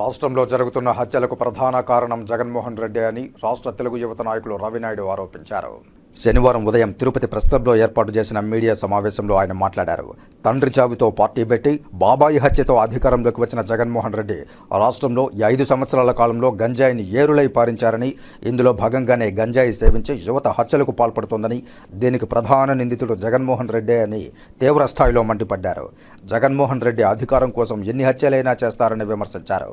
రాష్ట్రంలో జరుగుతున్న హత్యలకు ప్రధాన కారణం జగన్మోహన్ రెడ్డి అని రాష్ట్ర తెలుగు యువత నాయకులు రవినాయుడు ఆరోపించారు. శనివారం ఉదయం తిరుపతి ప్రెస్ క్లబ్లో ఏర్పాటు చేసిన మీడియా సమావేశంలో ఆయన మాట్లాడారు. తండ్రి చావుతో పార్టీ పెట్టి బాబాయి హత్యతో అధికారంలోకి వచ్చిన జగన్మోహన్ రెడ్డి రాష్ట్రంలో ఈ ఐదు సంవత్సరాల కాలంలో గంజాయిని ఏరులై పారించారని ఇందులో భాగంగానే గంజాయి సేవించి యువత హత్యలకు పాల్పడుతోందని దీనికి ప్రధాన నిందితుడు జగన్మోహన్ రెడ్డే అని తీవ్ర స్థాయిలో మండిపడ్డారు. జగన్మోహన్ రెడ్డి అధికారం కోసం ఎన్ని హత్యలైనా చేస్తారని విమర్శించారు.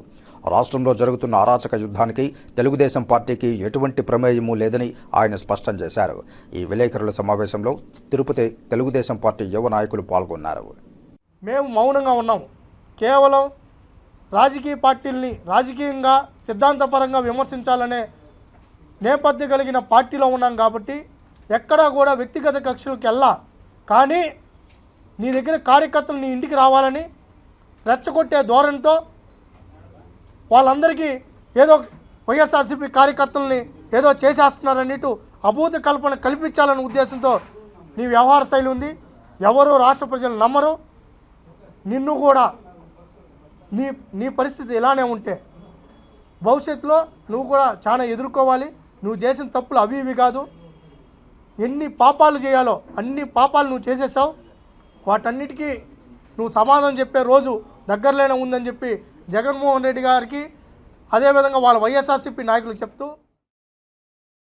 రాష్ట్రంలో జరుగుతున్న అరాచక యుద్ధానికి తెలుగుదేశం పార్టీకి ఎటువంటి ప్రమేయమూ లేదని ఆయన స్పష్టం చేశారు. ఈ విలేకరుల సమావేశంలో తిరుపతి తెలుగుదేశం పార్టీ యువ నాయకులు పాల్గొన్నారు. మేము మౌనంగా ఉన్నాం కేవలం రాజకీయ పార్టీల్ని రాజకీయంగా సిద్ధాంతపరంగా విమర్శించాలనే నేపథ్యం కలిగిన పార్టీలో ఉన్నాం కాబట్టి ఎక్కడా కూడా వ్యక్తిగత కక్షలకు వెళ్ళా. కానీ నీ దగ్గర కార్యకర్తలు నీ ఇంటికి రావాలని రెచ్చగొట్టే ధోరణితో వాళ్ళందరికీ ఏదో వైఎస్ఆర్సీపీ కార్యకర్తల్ని ఏదో చేసేస్తున్నారన్నట్టు అభూత కల్పన కల్పించాలనే ఉద్దేశంతో నీ వ్యవహార శైలి ఉంది. ఎవరు రాష్ట్ర ప్రజలు నమ్మరు. నిన్ను కూడా నీ నీ పరిస్థితి ఇలానే ఉంటే భవిష్యత్తులో నువ్వు కూడా చాలా ఎదుర్కోవాలి. నువ్వు చేసిన తప్పులు అవి ఇవి కాదు. ఎన్ని పాపాలు చేయాలో అన్ని పాపాలు నువ్వు చేసేసావు. వాటన్నిటికీ నువ్వు సమాధానం చెప్పే రోజు దగ్గరలోనే ఉందని చెప్పి జగన్మోహన్ రెడ్డి గారికి అదేవిధంగా వాళ్ళ వైఎస్ఆర్సీపీ నాయకులు చెప్తూ